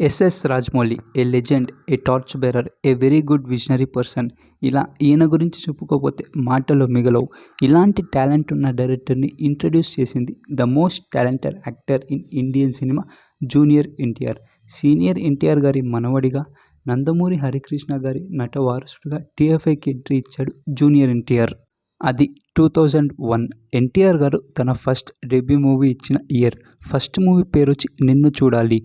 S S Rajamouli a legend a torch bearer a very good visionary person. ఇలా ఈయన గురించి చెప్పుకోకపోతే మాటలు మిగలవు. ఇలాంటి టాలెంట్ ఉన్న డైరెక్టర్ని ఇంట్రడ్యూస్ చేసింది the most talented actor in Indian cinema junior NTR. Senior NTR గారి మనవడిగా నందమూరి హరికృష్ణ గారి నట వారసుడిగా టీఎఫ్ఐకి ఎంట్రీ ఇచ్చాడు జూనియర్ ఎన్టీఆర్. అది టూ థౌజండ్ వన్. ఎన్టీఆర్ గారు తన ఫస్ట్ డెబ్యూ మూవీ ఇచ్చిన ఇయర్. ఫస్ట్ మూవీ పేరు వచ్చి నిన్ను చూడాలి.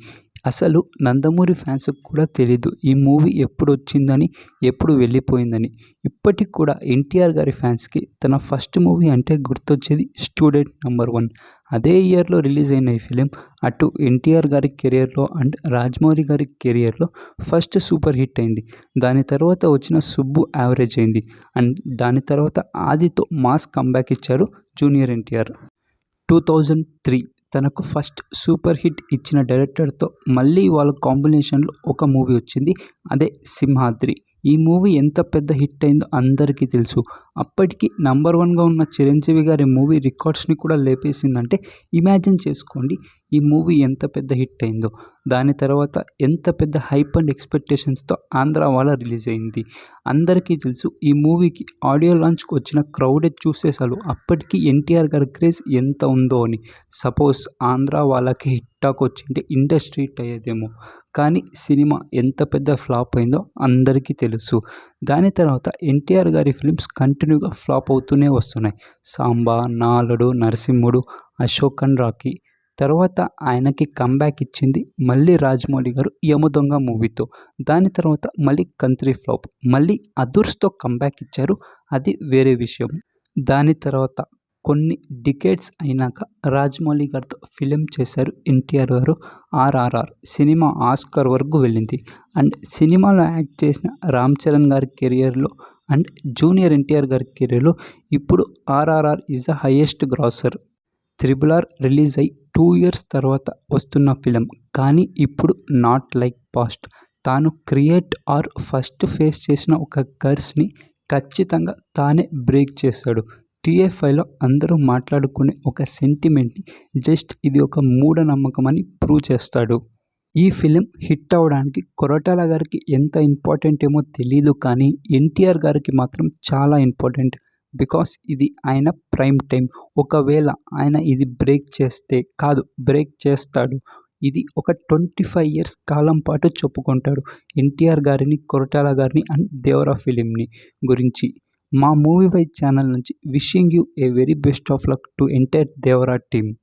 అసలు నందమూరి ఫ్యాన్స్కి కూడా తెలీదు ఈ మూవీ ఎప్పుడు వచ్చిందని ఎప్పుడు వెళ్ళిపోయిందని. ఇప్పటికి కూడా ఎన్టీఆర్ గారి ఫ్యాన్స్కి తన ఫస్ట్ మూవీ అంటే గుర్తొచ్చేది స్టూడెంట్ నెంబర్ వన్. అదే ఇయర్లో రిలీజ్ అయిన ఈ ఫిలిం అటు ఎన్టీఆర్ గారి కెరియర్లో అండ్ రాజమౌళి గారి కెరియర్లో ఫస్ట్ సూపర్ హిట్ అయింది. దాని తర్వాత వచ్చిన సుబ్బు యావరేజ్ అయింది. అండ్ దాని తర్వాత ఆదితో మాస్ కంబ్యాక్ ఇచ్చారు junior NTR. Two thousand three తనకు ఫస్ట్ సూపర్ హిట్ ఇచ్చిన డైరెక్టర్తో మళ్ళీ వాళ్ళ కాంబినేషన్లో ఒక మూవీ వచ్చింది అదే సింహాద్రి. ఈ మూవీ ఎంత పెద్ద హిట్ అయిందో అందరికీ తెలుసు. అప్పటికి నంబర్ వన్గా ఉన్న చిరంజీవి గారి మూవీ రికార్డ్స్ని కూడా లేపేసిందంటే ఇమాజిన్ చేసుకోండి ఈ మూవీ ఎంత పెద్ద హిట్ అయిందో. దాని తర్వాత ఎంత పెద్ద హైప్ అండ్ ఎక్స్పెక్టేషన్స్తో ఆంధ్ర వాళ్ళ రిలీజ్ అయింది. అందరికీ తెలుసు ఈ మూవీకి ఆడియో లాంచ్కి వచ్చిన క్రౌడే చూసేసాలు అప్పటికి ఎన్టీఆర్ గారి క్రేజ్ ఎంత ఉందో అని. సపోజ్ ఆంధ్ర వాళ్ళకి హిట్ టాక్ వచ్చింటే ఇండస్ట్రీ హిట్ అయ్యేదేమో. కానీ సినిమా ఎంత పెద్ద ఫ్లాప్ అయిందో అందరికీ తెలుసు. దాని తర్వాత ఎన్టీఆర్ గారి ఫిలిమ్స్ కంటిన్యూగా ఫ్లాప్ అవుతూనే వస్తున్నాయి. సాంబా నాలుడు నరసింహుడు అశోకన్ రాకీ తర్వాత ఆయనకి కంబ్యాక్ ఇచ్చింది మళ్ళీ రాజమౌళి గారు యమదొంగ మూవీతో దాని తర్వాత మళ్ళీ కంత్రి ఫ్లాప్ మళ్ళీ అదుర్స్తో కంబ్యాక్ ఇచ్చారు. అది వేరే విషయం. దాని తర్వాత కొన్ని డికేట్స్ అయినాక రాజమౌళి గారితో ఫిలిం చేశారు ఎన్టీఆర్ గారు ఆర్ఆర్ఆర్. సినిమా ఆస్కర్ వరకు వెళ్ళింది. అండ్ సినిమాలో యాక్ట్ చేసిన రామ్ చరణ్ గారి కెరియర్లో అండ్ జూనియర్ ఎన్టీఆర్ గారి కెరియర్లో ఇప్పుడు RRR is the highest grosser triple R release అయ్యి టూ ఇయర్స్ తర్వాత వస్తున్న ఫిలిం. కానీ ఇప్పుడు నాట్ లైక్ పాస్ట్. తాను క్రియేట్ ఆర్ ఫస్ట్ ఫేస్ చేసిన ఒక కర్స్ని ఖచ్చితంగా తానే బ్రేక్ చేస్తాడు. టీఎఫ్ఐలో అందరూ మాట్లాడుకునే ఒక సెంటిమెంట్ని జస్ట్ ఇది ఒక మూఢనమ్మకం అని ప్రూవ్ చేస్తాడు. ఈ ఫిలిం హిట్ అవ్వడానికి కొరటాల గారికి ఎంత ఇంపార్టెంట్ ఏమో తెలీదు కానీ ఎన్టీఆర్ గారికి మాత్రం చాలా ఇంపార్టెంట్ బికాస్ ఇది ఆయన ప్రైమ్ టైం ఒకవేళ ఆయన ఇది బ్రేక్ చేస్తే కాదు బ్రేక్ చేస్తాడు. ఇది ఒక ట్వంటీ ఫైవ్ ఇయర్స్ కాలం పాటు చెప్పుకుంటాడు. ఎన్టీఆర్ గారిని కొరటాల గారిని అండ్ దేవరా ఫిలింని గురించి. మా మూవీ వైజ్ ఛానల్ నుంచి wishing you a very best of luck to entire Devara team.